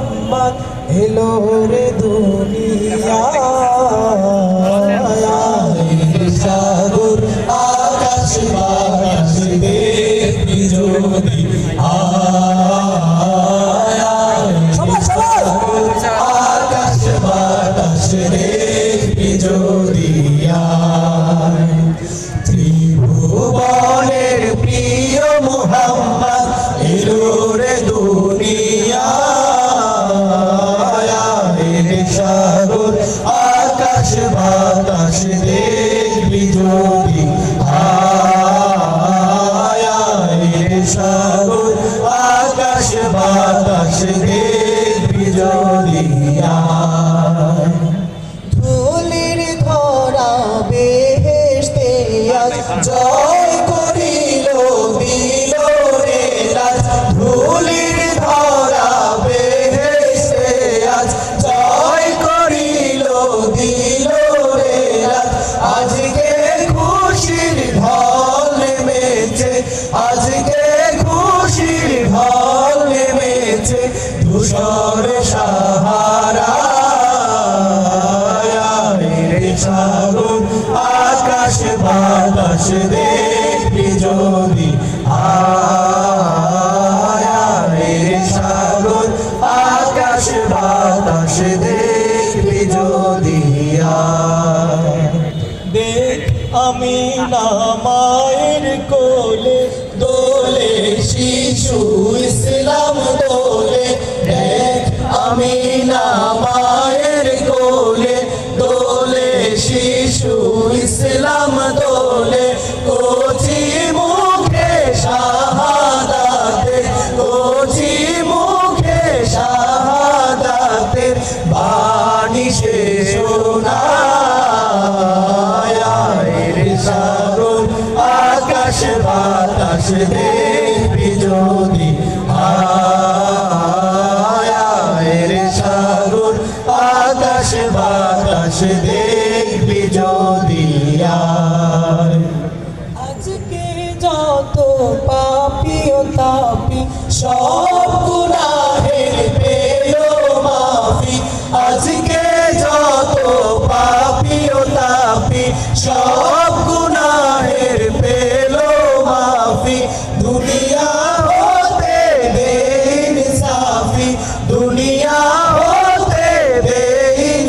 মোহাম্মদ এলো রে দুনিয়া সাগর আকাশ বাতাস দেখবি যদি আকাশ বাতাস ধুলির ধরা বেহেশতে আজ ধূসর সাহারা। সাগর আকাশ বাতাস দেখবি যদি। রে সাগর আকাশ বাতাস দেখবি যদি। দেখ আমি না মায়ের কোলে কোচি মুখে শাহাদাতে বাণী সে শোনায়। সাগর আকাশ বাতাস দেখবি সব পেল মাফি। আজকে যত পাপি তাপি, সব পেল মাফি। দুনিয়া হতে বেইন সাফি, দুনিয়া হতে বেইন